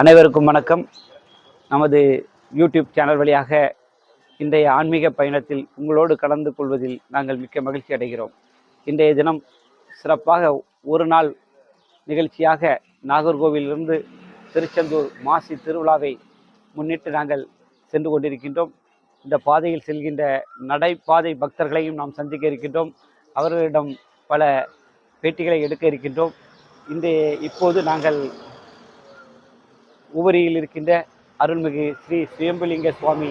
அனைவருக்கும் வணக்கம். நமது யூடியூப் சேனல் வழியாக இன்றைய ஆன்மீக பயணத்தில் உங்களோடு கலந்து கொள்வதில் நாங்கள் மிக்க மகிழ்ச்சி அடைகிறோம். இன்றைய தினம் சிறப்பாக ஒரு நாள் நிகழ்ச்சியாக நாகர்கோவிலிருந்து திருச்செந்தூர் மாசி திருவிழாவை முன்னிட்டு நாங்கள் சென்று கொண்டிருக்கின்றோம். இந்த பாதையில் செல்கின்ற நடைபாதை பக்தர்களையும் நாம் சந்திக்க இருக்கின்றோம். அவர்களிடம் பல பேட்டிகளை எடுக்க இருக்கின்றோம். இந்த இப்போது நாங்கள் உவரியில் இருக்கின்ற அருள்மிகு ஸ்ரீ சுயம்புலிங்க சுவாமி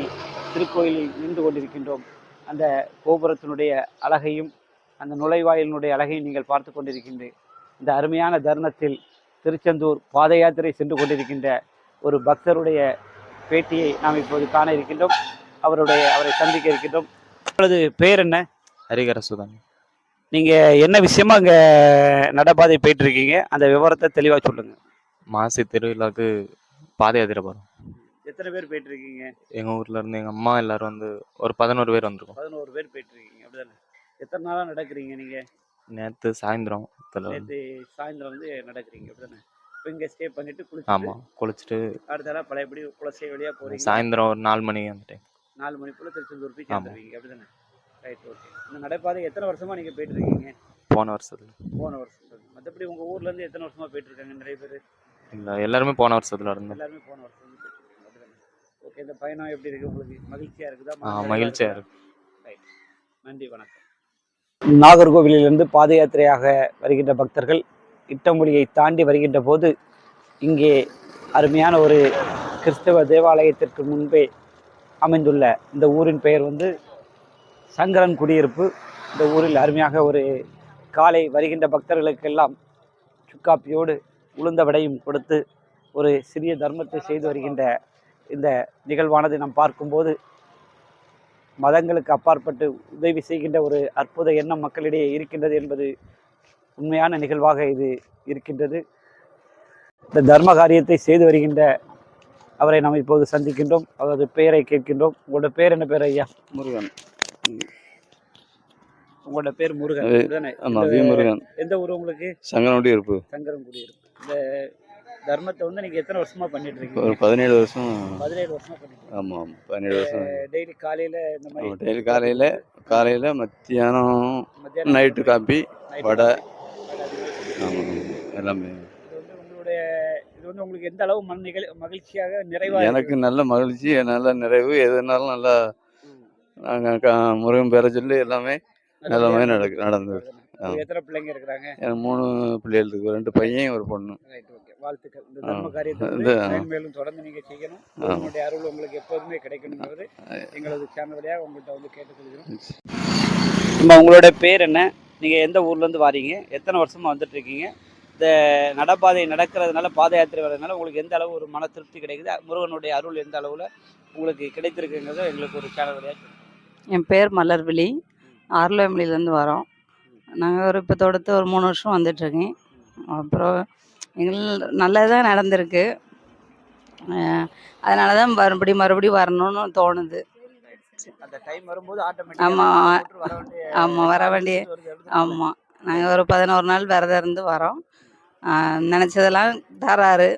திருக்கோயிலில் நின்று கொண்டிருக்கின்றோம். அந்த கோபுரத்தினுடைய அழகையும் அந்த நுழைவாயிலினுடைய அழகையும் நீங்கள் பார்த்து கொண்டிருக்கின்ற இந்த அருமையான தருணத்தில் திருச்செந்தூர் பாத யாத்திரை சென்று கொண்டிருக்கின்ற ஒரு பக்தருடைய பேட்டியை நாம் இப்போது காண இருக்கின்றோம். அவருடைய அவரை சந்திக்க இருக்கின்றோம். அவரது பெயர் என்ன? ஹரிகர சுதன் நீங்கள் என்ன விஷயமா அங்கே நடைபாதை போயிட்டு இருக்கீங்க? அந்த விவரத்தை தெளிவாக சொல்லுங்கள் மாசி திருவிழாவுக்கு பாத யாத்திரை போகிறோம் எத்தனை பேர் போயிட்டு இருக்கீங்க எங்கள் ஊர்ல இருந்து எங்கள் அம்மா எல்லாரும் வந்து ஒரு பதினோரு பேர் வந்திருக்கோம். பதினோரு பேர் போயிட்டு இருக்கீங்க அப்படிதானே? எத்தனை நாளாக நடக்கிறீங்க நீங்கள் நேற்று சாயந்தரம் நேற்று சாயந்தரம் வந்து நடக்கிறீங்க அப்படிதானே? இப்போ இங்கே ஸ்டே பண்ணிட்டு குளிச்சுட்டு ஆமாம் குளிச்சுட்டு அடுத்த நாள் பழையபடி குலசை வழியாக போகிறீங்க சாயந்தரம் ஒரு நாலு மணி வந்துட்டேன். நாலு மணிக்குள்ள திருச்செந்தூர் போய். சேர்ந்துருவீங்க அப்படிதானே? ரைட் ஓகே இந்த நடைபாதை எத்தனை வருஷமா நீங்கள் போயிட்டு இருக்கீங்க போன வருஷத்துல. போன வருஷம் மற்றபடி உங்கள் ஊர்லேருந்து எத்தனை வருஷமா போயிட்டு இருக்காங்க நிறைய பேர்? இல்லை எல்லாருமே போன வருஷத்துல இருந்து. எல்லாருமே போன வருஷம் ஓகே இந்த பயணம் எப்படி இருக்கு உங்களுக்கு? மகிழ்ச்சியாக இருக்குதா? ஆ மகிழ்ச்சியாக இருக்கு. ரைட் நன்றி வணக்கம். நாகர்கோவிலிருந்து பாத யாத்திரையாக வருகின்ற பக்தர்கள் இட்டமொழியை தாண்டி வருகின்ற போது இங்கே அருமையான ஒரு கிறிஸ்தவ தேவாலயத்திற்கு முன்பே அமைந்துள்ள இந்த ஊரின் பெயர் வந்து சங்கரன் குடியிருப்பு. இந்த ஊரில் அருமையாக ஒரு காலை வருகின்ற பக்தர்களுக்கெல்லாம் சுக்காப்பியோடு உளுந்த வடையும் கொடுத்து ஒரு சிறிய தர்மத்தை செய்து வருகின்ற இந்த நிகழ்வானது நாம் பார்க்கும்போது மதங்களுக்கு அப்பாற்பட்டு உதவி செய்கின்ற ஒரு அற்புத எண்ணம் மக்களிடையே இருக்கின்றது என்பது உண்மையான நிகழ்வாக இது இருக்கின்றது. இந்த தர்ம காரியத்தை செய்து வருகின்ற அவரை நாம் இப்போது சந்திக்கின்றோம். அவரது பெயரை கேட்கின்றோம். உங்களோட பேர் என்ன பேர் ஐயா? முருகன். உங்களோட பேர் முருகன். முருகன். எந்த ஊர் உங்களுக்கு? சங்கரனுடைய இருப்பு. சங்கரம் குடியிருப்பு இந்த தர்மத்தை வந்து நீங்க எத்தனை வருஷமா பண்ணிட்டு ஒரு இருக்கீங்க பதினேழு வருஷம். பதினேழு வருஷமா பண்ணிட்டு ஆமாம் ஆமாம் பதினேழு வருஷம். டெய்லி காலையில இந்த மாதிரி டெய்லி காலையில் காலையில் மத்தியானம் நைட்டு காப்பி வடை. ஆமாம் எல்லாமே. உங்களுடைய இது வந்து உங்களுக்கு எந்த அளவு மன நிகழ் மகிழ்ச்சியாக நிறைவாக எனக்கு நல்ல மகிழ்ச்சி நல்ல நிறைவு. எதுனாலும் நல்லா நாங்கள் முருகன் பேரை சொல்லி எல்லாமே எல்லாமே நடக்கு நடந்தது. எத்தனை பிள்ளைங்க இருக்கிறாங்க? எனக்கு மூணு பிள்ளைகள் இருக்கு ரெண்டு பையன் ஒரு பொண்ணு. ரைட் ஓகே வாழ்த்துக்கள். இந்த. தர்ம காரியத்தை. மேன்மேலும் தொடர்ந்து நீங்க செய்யணும். உங்களுடைய அருள் உங்களுக்கு எப்போதுமே கிடைக்கணுங்கிறது எங்களது சேனல் வழியாக உங்கள்கிட்ட வந்து கேட்டுக்கொள்கிறோம். நம்ம உங்களோட பேர் என்ன? நீங்க எந்த ஊர்ல இருந்து வாரீங்க? எத்தனை வருஷமா வந்துட்டு இருக்கீங்க? இந்த நடப்பாதை நடக்கிறதுனால பாத யாத்திரை வர்றதுனால உங்களுக்கு எந்த அளவு ஒரு மன திருப்தி கிடைக்குது? முருகனுடைய அருள் எந்த அளவுல உங்களுக்கு கிடைத்திருக்குங்கிறத எங்களுக்கு ஒரு சேனல் வழியாக சொல்லுங்க. என் பேர் மலர்விழி. ஆர்லோமிலேருந்து வரோம். நாங்கள் ஒரு இப்போ தொடுத்து ஒரு மூணு வருஷம் வந்துட்டுருக்கேன். அப்புறம் எங்கள் நல்லதாக நடந்திருக்கு. அஹ் அதனால தான் மறுபடியும் மறுபடியும் வரணும்னு தோணுது. அந்த டைம் வரும்போது ஆமா. ஆட்டோமேட்டிக்காக வர வேண்டிய ஆமாம் வர வேண்டிய ஆமாம் நாங்கள் ஒரு பதினோரு நாள் விரதம் இருந்து வரோம். நினச்சதெல்லாம் தராரு.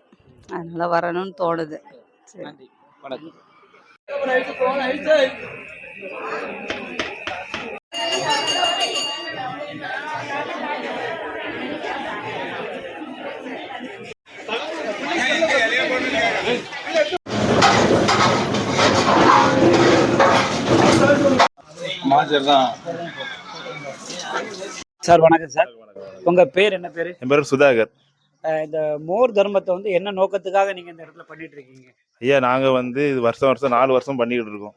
அதனால் வரணும்னு தோணுது. சரி. நன்றி. வணக்கம். மாஜர் தான். சார் வணக்கம் சார். உங்க பேர் என்ன பேரு? என் பேர் சுதாகர். இந்த மோர் தர்மத்தை வந்து என்ன நோக்கத்துக்காக நீங்க இந்த இடத்துல பண்ணிட்டு இருக்கீங்க? ஐயா நாங்கள் வந்து இது வருஷம் வருஷம் நாலு வருஷம் பண்ணிக்கிட்டு இருக்கோம்.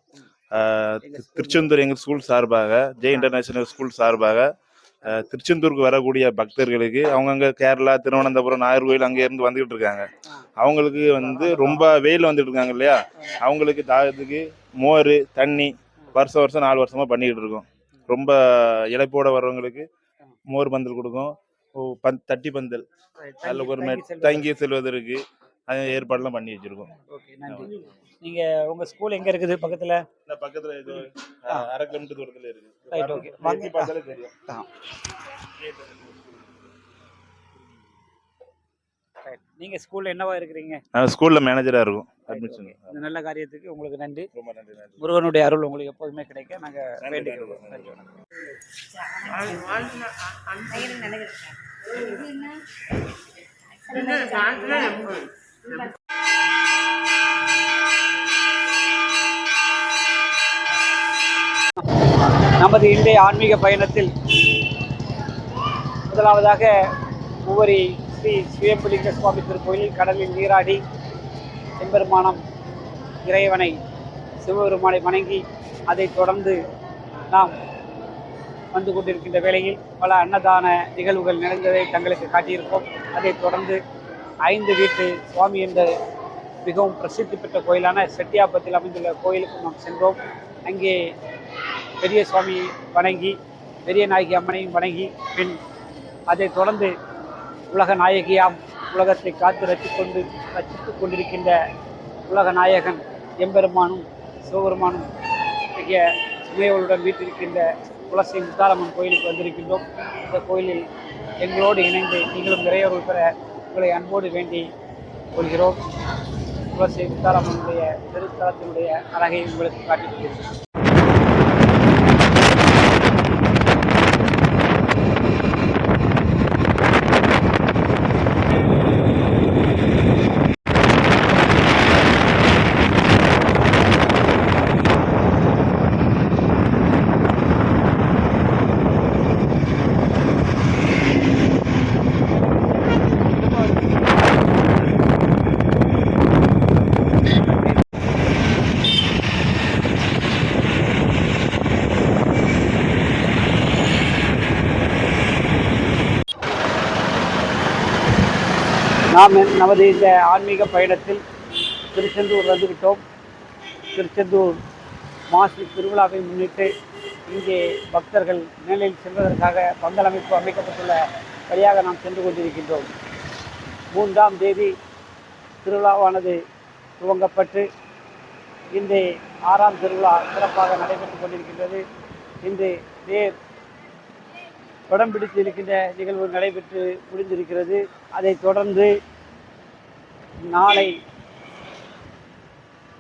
திருச்செந்தூர் எங்கள் ஸ்கூல் சார்பாக ஜெய் இன்டர்நேஷனல் ஸ்கூல் சார்பாக திருச்செந்தூருக்கு வரக்கூடிய பக்தர்களுக்கு அவங்கங்க கேரளா திருவனந்தபுரம் நாகர்கோவில் அங்கே இருந்து வந்துகிட்டு இருக்காங்க. அவங்களுக்கு வந்து ரொம்ப வெயில் வந்துட்டு இருக்காங்க இல்லையா? அவங்களுக்கு தாகத்துக்கு மோர் தண்ணி வருஷம் வருஷம் நாலு வருஷமா பண்ணிக்கிட்டு இருக்கோம். ரொம்ப இழைப்போட வர்றவங்களுக்கு மோர் பந்தல் கொடுக்கும். ஓ, பந் தட்டி பந்தல். அதில் ஒரு தங்கி செல்வதற்கு. அது ஏற்பாடுலாம் பண்ணி வச்சிருக்கோம். ஓகே நன்றி. நீங்க உங்க ஸ்கூல் எங்க இருக்குது பக்கத்துல? இந்த பக்கத்துல இது அரை கிலோமீட்டர் தூரத்துல இருக்கு. Right, okay. வாங்கி. பார்த்தாலே தெரியும் ஆ. நீங்க ஸ்கூல்ல என்னவா இருக்கிறீங்க? நாங்கள் ஸ்கூலில் மேனேஜராக இருக்கும். அட்மிஷன். இந்த நல்ல காரியத்துக்கு உங்களுக்கு நன்றி. ரொம்ப நன்றி முருகனுடைய அருள் உங்களுக்கு எப்போதுமே கிடைக்க. நாங்க வேண்டிக்கிறோம். நன்றி. நமது இன்றைய ஆன்மீக பயணத்தில் முதலாவதாக உவரி ஸ்ரீ சுயம்புலிங்க சுவாமி திருக்கோயிலில் கடலில் நீராடி எம்பெருமானம் இறைவனை சிவபெருமானை வணங்கி அதைத் தொடர்ந்து நாம் வந்து கொண்டிருக்கின்ற வேளையில் பல அன்னதான நிகழ்வுகள் நிறைந்ததை தங்களுக்கு காட்டியிருக்கோம் அதைத் தொடர்ந்து ஐந்து வீட்டு சுவாமி என்ற மிகவும் பிரசித்தி பெற்ற கோயிலான செட்டியாபத்தில் அமைந்துள்ள கோயிலுக்கும் நாம் சென்றோம். அங்கே பெரிய சுவாமி வணங்கி பெரிய நாயகி அம்மனையும் வணங்கி பின் அதைத் தொடர்ந்து உலக நாயகியாம் உலகத்தை காத்து ரசித்துக் கொண்டு ரசித்துக் கொண்டிருக்கின்ற உலக நாயகன் எம்பெருமானும் சிவபெருமானும் மிக சுமையோளுடன் வீட்டிருக்கின்ற குலசை முத்தாரம்மன் கோயிலுக்கு வந்திருக்கின்றோம். இந்த கோயிலில் எங்களோடு இணைந்து நீங்களும் நிறையவர்கள் பெற உங்களை அன்போடு வேண்டி கொள்கிறோம். குலசை முத்தாரம்மனுடைய திருத்தலத்தினுடைய அழகை உங்களுக்கு காட்டிக் கொண்டிருக்கிறோம் நாம் நமது இந்த ஆன்மீக பயணத்தில் திருச்செந்தூர் வந்துவிட்டோம். திருச்செந்தூர் மாசி திருவிழாவை முன்னிட்டு இங்கே பக்தர்கள் மேலில் செல்வதற்காக பந்தல் அமைப்பு அமைக்கப்பட்டுள்ள வழியாக நாம் சென்று கொண்டிருக்கின்றோம். மூன்றாம் தேதி திருவிழாவானது துவங்கப்பட்டு இன்று ஆறாம் திருவிழா சிறப்பாக நடைபெற்றுக் கொண்டிருக்கின்றது. இன்று தேர் படம் பிடித்து இருக்கின்ற நிகழ்வு நடைபெற்று முடிந்திருக்கிறது. அதைத் தொடர்ந்து நாளை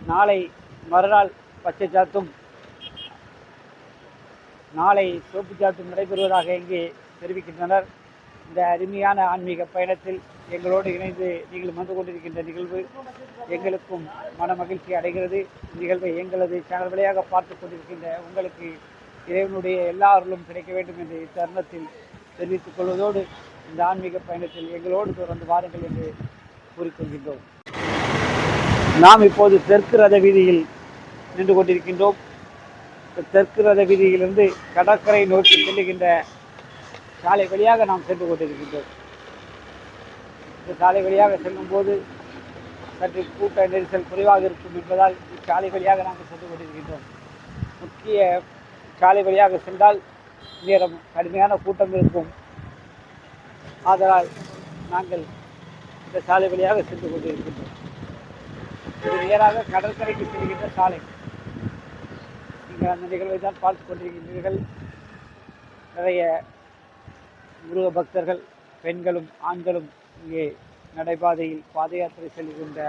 நாளை மறுநாள் பச்சை சாத்தும் நாளை சோப்பு சாத்தும் நடைபெறுவதாக இங்கே தெரிவிக்கின்றனர். இந்த அருமையான ஆன்மீக பயணத்தில் எங்களோடு இணைந்து நீங்கள் வந்து கொண்டிருக்கின்ற நிகழ்வு எங்களுக்கும் மன மகிழ்ச்சி அடைகிறது நிகழ்வை எங்களது சேனல் வழியாக பார்த்து கொண்டிருக்கின்ற உங்களுக்கு இறைவனுடைய எல்லா அருளும் கிடைக்க வேண்டும் என்று இத்தருணத்தில் தெரிவித்துக் கொள்வதோடு இந்த ஆன்மீக பயணத்தில் எங்களோடு தொடர்ந்து வாருங்கள் என்று கூறிக்கொள்கின்றோம். நாம் இப்போது தெற்கு ரத வீதியில் நின்று கொண்டிருக்கின்றோம். தெற்கு ரத வீதியிலிருந்து கடற்கரை நோக்கி செல்லுகின்ற சாலை வழியாக நாம் சென்று கொண்டிருக்கின்றோம். இந்த சாலை வழியாக செல்லும்போது சற்று கூட்ட நெரிசல் குறைவாக இருக்கும் என்பதால் இச்சாலை வழியாக நாங்கள் சென்று கொண்டிருக்கின்றோம். முக்கிய சாலை வழியாக சென்றால் நேரம் கடுமையான கூட்டம் இருக்கும். ஆதலால் நாங்கள் இந்த சாலை வழியாக சென்று கொண்டிருக்கின்றோம். இது நேராக கடற்கரைக்கு செல்கின்ற சாலை. நீங்கள் அந்த நிகழ்வை தான் பார்த்து கொண்டிருக்கின்றீர்கள். நிறைய முருக பக்தர்கள் பெண்களும் ஆண்களும் இங்கே நடைபாதையில் பாத யாத்திரை செல்கின்ற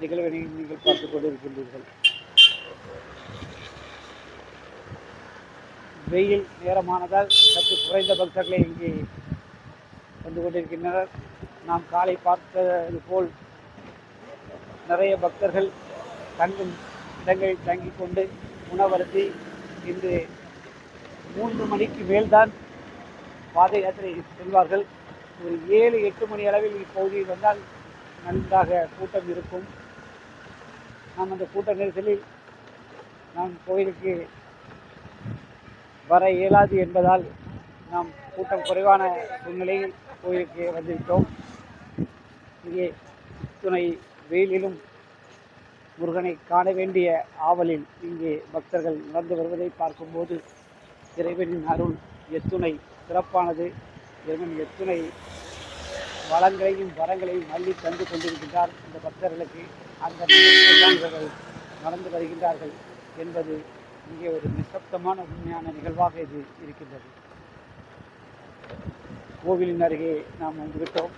நிகழ்வினை நீங்கள் பார்த்து கொண்டிருக்கின்றீர்கள். வெயில் நேரமானதால் சற்று குறைந்த பக்தர்களை இங்கே வந்து கொண்டிருக்கின்றனர். நாம் காலை பார்த்தது போல் நிறைய பக்தர்கள் தங்கும் இடங்களில் தங்கிக் கொண்டு உணவருத்தி இன்று மூன்று மணிக்கு மேல்தான் பாத யாத்திரை செல்வார்கள். ஒரு ஏழு எட்டு மணி அளவில் இப்பகுதியில் வந்தால் நன்றாக கூட்டம் இருக்கும். நாம் அந்த கூட்ட நெரிசலில் நாம் கோயிலுக்கு வர இயலாது என்பதால் நாம் கூட்டம் குறைவான சூழ்நிலையில் கோயிலுக்கு வந்துவிட்டோம் இங்கே துணை வெயிலிலும் முருகனை காண வேண்டிய ஆவலில் இங்கே பக்தர்கள் நடந்து வருவதை பார்க்கும்போது இறைவனின் அருள் எத்துணை சிறப்பானது. இறைவன் எத்துணை வளங்களையும் வரங்களையும் அள்ளி தந்து கொண்டிருக்கின்றார். இந்த பக்தர்களுக்கு அந்த இவர்கள் நடந்து வருகின்றார்கள் என்பது இங்கே ஒரு நிசப்தமான உண்மையான நிகழ்வாக இது இருக்கின்றது. கோவிலின் அருகே நாம் வந்துவிட்டோம்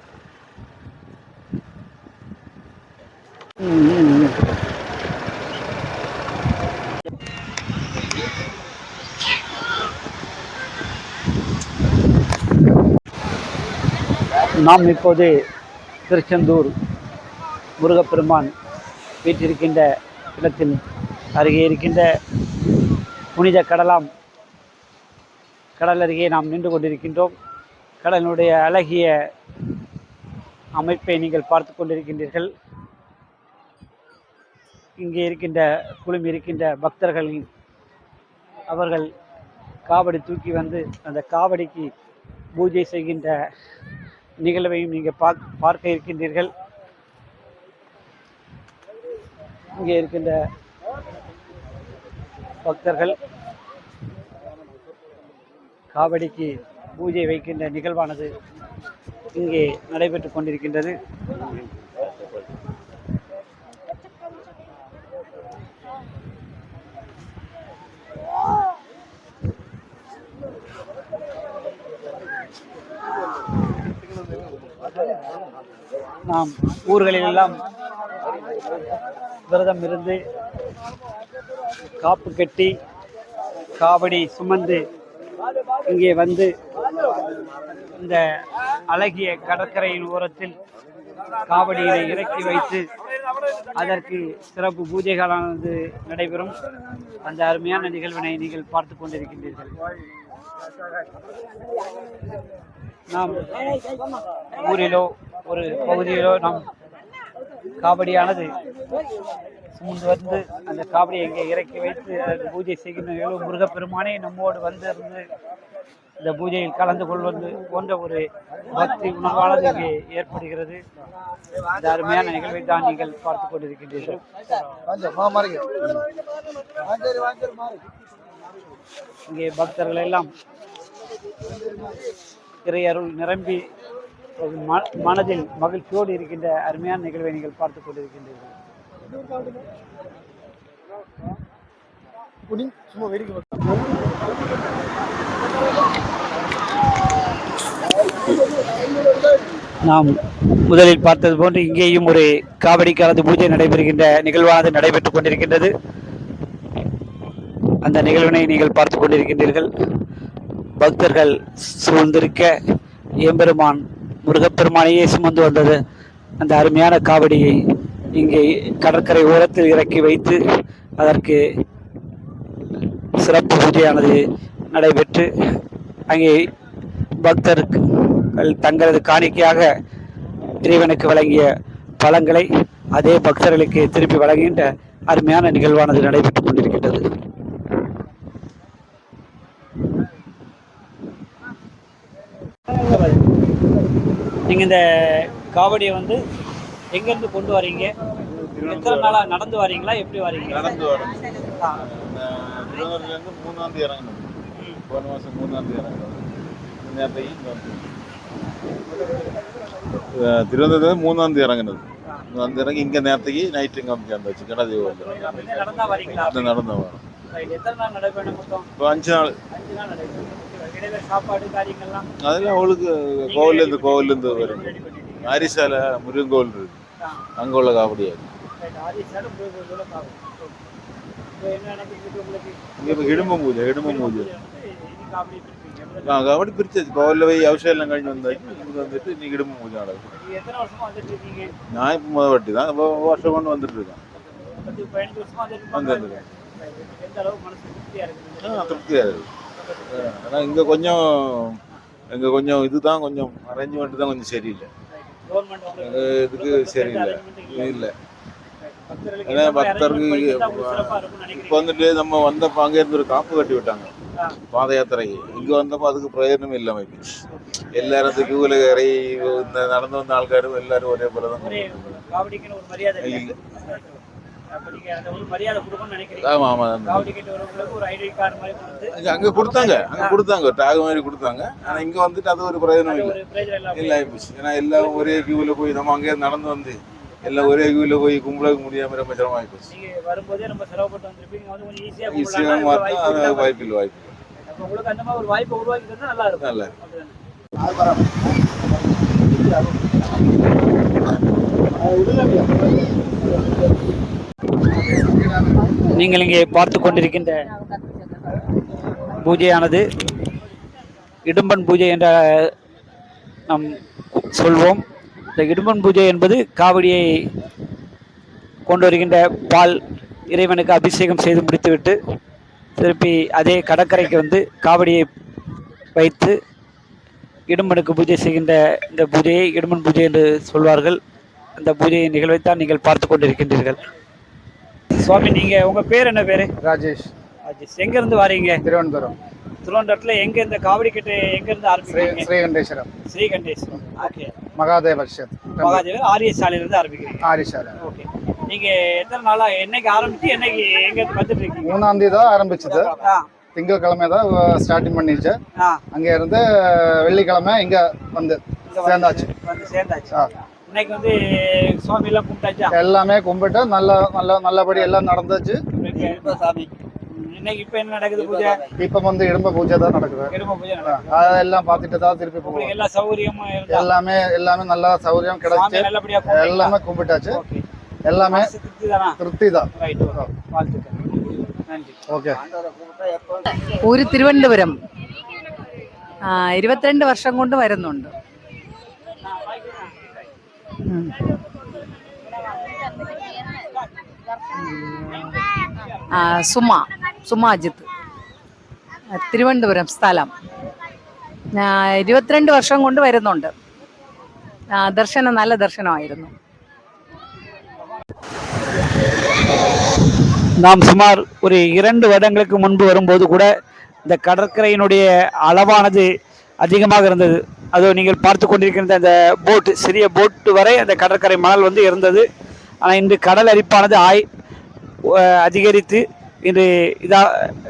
நாம் இப்போது திருச்செந்தூர் முருகப்பெருமான் வீற்றிருக்கின்ற இடத்தில் அருகே இருக்கின்ற புனித கடலாம் கடல் அருகே நாம் நின்று கொண்டிருக்கின்றோம். கடலினுடைய அழகிய அமைப்பை நீங்கள் பார்த்து கொண்டிருக்கின்றீர்கள். இங்கே இருக்கின்ற குழுமி இருக்கின்ற பக்தர்கள் அவர்கள் காவடி தூக்கி வந்து அந்த காவடிக்கு பூஜை செய்கின்ற நிகழ்வையும் நீங்கள் பார்க் பார்க்க இருக்கின்றீர்கள். இங்கே இருக்கின்ற பக்தர்கள் காவடிக்கு பூஜை வைக்கின்ற நிகழ்வானது இங்கே நடைபெற்று கொண்டிருக்கின்றது. நாம் ஊர்களிலெல்லாம் விரதம் இருந்து காப்பு கட்டி காவடி சுமந்து இங்கே வந்து இந்த அழகிய கடற்கரையின் ஓரத்தில் காவடியை இறக்கி வைத்து அதற்கு சிறப்பு பூஜைகளானது நடைபெறும். அந்த அருமையான நிகழ்வினை நீங்கள் பார்த்து கொண்டிருக்கின்றீர்கள். நாம் ஊரிலோ ஒரு பகுதியிலோ நாம் காவடியானது சுமந்து வந்து அந்த காவடியை இங்கே இறக்கி வைத்து அதற்கு பூஜை செய்கின்ற முருகப்பெருமானே நம்மோடு வந்திருந்து இந்த பூஜையில் கலந்து கொள்வது போன்ற ஒரு பக்தி உணர்வானது இங்கே ஏற்படுகிறது. இந்த அருமையான நிகழ்வை தான் நீங்கள் பார்த்து கொண்டிருக்கின்றீர்கள். இங்கே பக்தர்கள் எல்லாம் இறையருள் நிரம்பி மனதில் மகிழ்ச்சியோடு இருக்கின்ற அருமையான நிகழ்வை நீங்கள் பார்த்து கொண்டிருக்கின்றீர்கள். நாம் முதலில் பார்த்தது போன்று இங்கேயும் ஒரு காவடி கலந்து பூஜை நடைபெறுகின்ற நிகழ்வானது நடைபெற்றுக் கொண்டிருக்கின்றது. அந்த நிகழ்வினை நீங்கள் பார்த்து கொண்டிருக்கின்றீர்கள். பக்தர்கள் சூழ்ந்திருக்க எம்பெருமான் முருகப்பெருமானையே சுமந்து வந்தது. அந்த அருமையான காவடியை இங்கே கடற்கரை ஓரத்தில் இறக்கி வைத்து அதற்கு சிறப்பு பூஜையானது நடைபெற்று அங்கே பக்தர்கள் தங்களது காணிக்கையாக இறைவனுக்கு வழங்கிய பழங்களை அதே பக்தர்களுக்கு திருப்பி வழங்குகின்ற அருமையான நிகழ்வானது நடைபெற்றுக் கொண்டிருக்கின்றது. நீங்க இந்த காவடியை வந்து எங்கேருந்து கொண்டு வரீங்க? எத்தனை நாளா நடந்து வரீங்களா? எப்படி வரீங்க? நடந்து வரோம் ஆ. திருவனந்தபுரத்துலேருந்து மூணாம் தேதி இறங்கணும். போன மாதம் மூணாம் தேதி இறங்கணும். நேரத்தையும் திருவனந்தபுரத்துலேருந்து மூணாம் தேதி இறங்கினது மூணாம் தேதி இறங்கி இங்கே நேரத்துக்கு நைட்டு இங்கே வந்து அப்படியே நடந்தா வரீங்களா? நடந்து வரோம் Right. எத்தனை நாள் நடைபெறும் மொத்தம்? இப்போ அஞ்சு நாள். அஞ்சு நாள் அதெல்லாம் அவளுக்கு கோவிலேருந்து கோவிலேருந்து வரும். ஹரிசால முருகன் கோவில் இருக்கு. அங்கே உள்ள காவடியா இப்போ இடும்பம் பூஜை இடும்பம் பூஜை. ஆ கபடி பிரிச்சது கோவிலில் போய் அவசியம் கழிஞ்சு வந்தாச்சு. இது வந்துட்டு இன்னைக்கு இடும்பம் பூஜை நடக்கும். நான் இப்போ முதல் வாட்டி தான். இப்போ வருஷம் கொண்டு வந்துட்டு இருக்கேன். வந்துருக்கேன் திருப்தியாக இருக்கு ஆனால் இங்கே கொஞ்சம் இங்கே கொஞ்சம் இதுதான் கொஞ்சம் அரேஞ்ச்மெண்ட் தான் கொஞ்சம் சரியில்லை கவர்மெண்ட் எங்க இதுக்கு சரியில்லை இல்லை பக்தர்களுக்கு ஏன்னா என்ன மாதிரி பக்தருக்கு arrangement பண்ணியிருந்தா உங்களுக்கு சிறப்பா இருக்கும்னு இப்போ நினைக்கிறீங்க வந்துட்டு நம்ம வந்தப்போ அங்கேருந்து ஒரு காப்பு கட்டி விட்டாங்க ஆ. பாத யாத்திரைக்கு இங்கே வந்தப்போ அதுக்கு பிரயோஜனம் இல்லாமல் போயிடுச்சு எல்லாரும் அந்த கியூவில் இறங்கி இந்த நடந்து வந்த ஆள்காரும் எல்லாரும் ஒரே போல தான் ஒரே காவடிக்குன்னு ஒரு மரியாதை இல்லை ஆமாம் ஆமாம் அங்க கொடுத்தாங்க. அங்க கொடுத்தாங்க. டாக் மாதிரி கொடுத்தாங்க. ஆனா இங்க வந்துட்டு அது ஒரு பிரயோஜனம் இல்லை. இல்லை ஆயிப்போச்சு ஏன்னா எல்லாம் ஒரே கியூல போய் நம்ம அங்கே நடந்து வந்து எல்லாம் ஒரே கியூல போய் கும்பலுக்கு முடியாம ரொம்ப சிரமம் ஆயிப்போச்சு ஈஸியாக மாற்றினா வாய்ப்பு இல்லை வாய்ப்பு இல்லை. அப்ப உங்களுக்கு அந்த மாதிரி ஒரு வாய்ப்பை உருவாக்கி நல்லா இருக்கும். நல்லா. நீங்கள் இங்கே பார்த்து கொண்டிருக்கின்ற பூஜையானது இடும்பன் பூஜை என்ற நாம் சொல்வோம். இந்த இடும்பன் பூஜை என்பது காவடியை கொண்டு வருகின்ற பால் இறைவனுக்கு அபிஷேகம் செய்து முடித்துவிட்டு திருப்பி அதே கடற்கரைக்கு வந்து காவடியை வைத்து இடும்பனுக்கு பூஜை செய்கின்ற இந்த பூஜையை இடும்பன் பூஜை என்று சொல்வார்கள். அந்த பூஜையின் நிகழ்வைத்தான் நீங்கள் பார்த்து கொண்டிருக்கின்றீர்கள். சுவாமி நீங்க உங்க பேர் என்ன பேரு? ராஜேஷ். ராஜேஷ். எங்க இருந்து வாரீங்க? திருவனந்தபுரம். திருவனந்தபுரத்துல எங்க இந்த காவடி கட்டு எங்க இருந்து ஸ்ரீ ஆரம்பிக்கிறீங்க? ஸ்ரீகண்டேஸ்வரம். ஸ்ரீகண்டேஸ்வரம். ஓகே. மகாதேவ மகாதேவர் ஆரிய சாலையில இருந்து ஆரம்பிக்கிறீங்க. ஆரிஷால ஓகே. நீங்க எத்தனை நாளா என்னைக்கு ஆரம்பிச்சு என்னைக்கு எங்க வந்துட்டு இருக்கீங்க? மூணாம் தேதி தான் ஆரம்பிச்சது. திங்கட்கிழமை தான் ஸ்டார்டிங் பண்ணிச்சு. ஆ, அங்க இருந்து வெள்ளிக்கிழமை இங்க வந்து சேர்ந்தாச்சு. வந்து சேர்ந்தாச்சு. இன்னைக்கு வந்து சுவாமி எல்லாம் கும்பிட்டாச்சா எல்லாமே கும்பிட்டு நல்ல நல்ல நல்லபடி எல்லாம் நடந்துச்சு இன்னைக்கு இப்ப என்ன நடக்குது பூஜை இப்ப வந்து இடும்ப பூஜை தான் நடக்குது எரும பூஜை ஆ, நடக்குது அதெல்லாம் பார்த்துட்டு தான் திருப்பி உங்களுக்கு போவோம் எல்லா சௌகரியமும் இருந்தா எல்லாமே எல்லாமே நல்லா சௌகரியம் சுவாமி கிடைச்சு நல்லபடியா கும்பிட்டீங்களா? எல்லாமே கும்பிட்டாச்சு ஓகே எல்லாமே மனசு திருப்தி தானா திருப்தி தான் ரைட் வாழ்த்துக்கள் நன்றி ஓகே ഊര് തിരുവനന്തപുരം ആ ഇരുപത്തിരണ്ട് വർഷം കൊണ്ട് വരുന്നുണ്ട് ഉം. ആ, സുമ സുമ അജിത്ത് ആ, തിരുവനന്തപുരം സ്ഥലം ആ, ഇരുപത്തിരണ്ട് വർഷം കൊണ്ട് വരുന്നുണ്ട് ആ, ദർശനം നല്ല ദർശനമായിരുന്നു நாம் சுமார் ஒரு இரண்டு வருடங்களுக்கு முன்பு வரும்போது கூட இந்த கடற்கரையினுடைய அளவானது அதிகமாக இருந்தது. அதோ நீங்கள் பார்த்து கொண்டிருக்கின்ற அந்த போட்டு சிறிய போட்டு வரை அந்த கடற்கரை மணல் வந்து இருந்தது. ஆனால் இன்று கடல் அரிப்பானது ஆய் அதிகரித்து இன்று இதா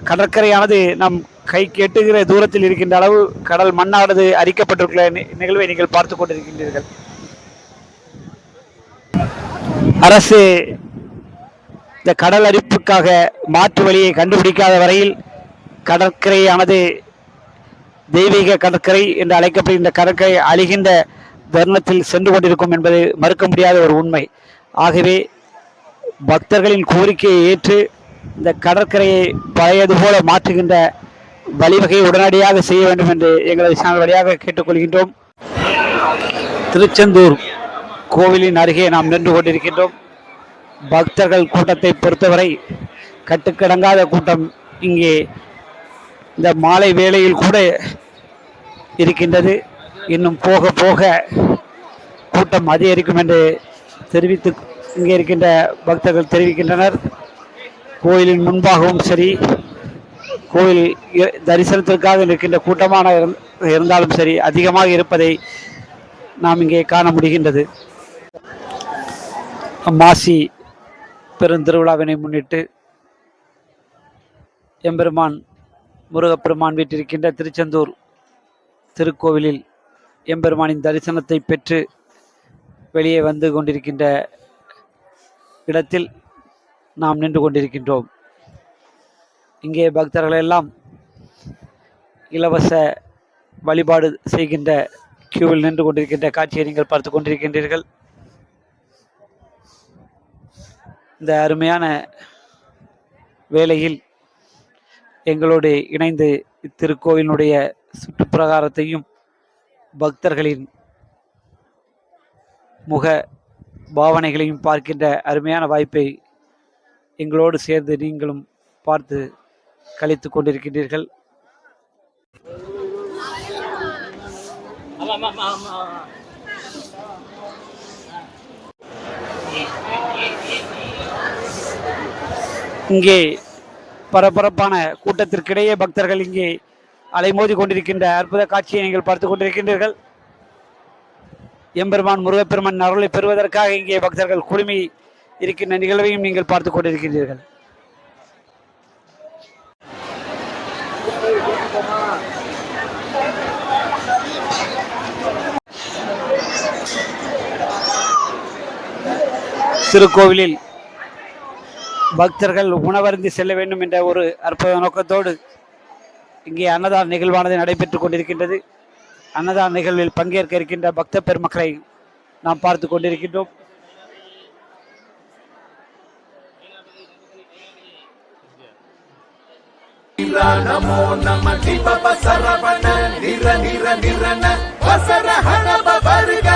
கடற்கரையானது நம் கை கெட்டுகிற தூரத்தில் இருக்கின்ற அளவு கடல் மண்ணானது அரிக்கப்பட்டிருக்கிற நி- நிகழ்வை நீங்கள் பார்த்து கொண்டிருக்கின்றீர்கள். அரசு இந்த கடல் அரிப்புக்காக மாற்று வழியை கண்டுபிடிக்காத வரையில் கடற்கரையானது தெய்வீக கடற்கரை என்று அழைக்கப்படுகின்ற கடற்கரை அழிகின்ற தருணத்தில் சென்று கொண்டிருக்கும் என்பது மறுக்க முடியாத ஒரு உண்மை. ஆகவே பக்தர்களின் கோரிக்கையை ஏற்று இந்த கடற்கரையை பழையது போல மாற்றுகின்ற வழிவகையை உடனடியாக செய்ய வேண்டும் என்று எங்களது சேனல் வழியாக கேட்டுக்கொள்கின்றோம். திருச்செந்தூர் கோவிலின் அருகே நாம் நின்று கொண்டிருக்கின்றோம். பக்தர்கள் கூட்டத்தை பொறுத்தவரை கட்டுக்கடங்காத கூட்டம் இங்கே இந்த மாலை வேளையில் கூட இருக்கின்றது. இன்னும் போக போக கூட்டம் அதிகரிக்கும் என்று தெரிவித்து இங்கே இருக்கின்ற பக்தர்கள் தெரிவிக்கின்றனர். கோயிலின் முன்பாகவும் சரி கோயில் தரிசனத்திற்காக நிற்கின்ற கூட்டமான இருந்தாலும் சரி அதிகமாக இருப்பதை நாம் இங்கே காண முடிகின்றது. மாசி பெருந்திருவிழாவினை முன்னிட்டு எம்பெருமான் முருகப்பெருமான் வீட்டிருக்கின்ற திருச்செந்தூர் திருக்கோவிலில் எம்பெருமானின் தரிசனத்தை பெற்று வெளியே வந்து கொண்டிருக்கின்ற இடத்தில் நாம் நின்று கொண்டிருக்கின்றோம். இங்கே பக்தர்களெல்லாம் இலவச வழிபாடு செய்கின்ற கியூவில் நின்று கொண்டிருக்கின்ற காட்சியை நீங்கள் பார்த்து கொண்டிருக்கின்றீர்கள். இந்த அருமையான வேலையில் எங்களோடு இணைந்து இத்திருக்கோயிலினுடைய சுற்றுப்பிரகாரத்தையும் பக்தர்களின் முக பாவனைகளையும் பார்க்கின்ற அருமையான வாய்ப்பை எங்களோடு சேர்ந்து நீங்களும் பார்த்து கழித்து கொண்டிருக்கின்றீர்கள். இங்கே பரபரப்பான கூட்டத்திற்கிடையே பக்தர்கள் இங்கே அலைமோதி கொண்டிருக்கின்ற அற்புத காட்சியை நீங்கள் பார்த்து கொண்டிருக்கின்றீர்கள். எம்பெருமான் முருகப்பெருமான் அருளை பெறுவதற்காக இங்கே பக்தர்கள் குழுமி இருக்கின்ற நிகழ்வையும் நீங்கள் பார்த்து கொண்டிருக்கின்றீர்கள். திருக்கோவிலில் பக்தர்கள் உணவருந்தி செல்ல வேண்டும் என்ற ஒரு அற்புத நோக்கத்தோடு இங்கே அன்னதான நிகழ்வானது நடைபெற்று கொண்டிருக்கின்றது. அன்னதான நிகழ்வில் பங்கேற்க இருக்கின்ற பக்த பெருமக்களை நாம் பார்த்து கொண்டிருக்கின்றோம். நமோ நம திபப நிர நிர நிரன வசரஹன பவர்க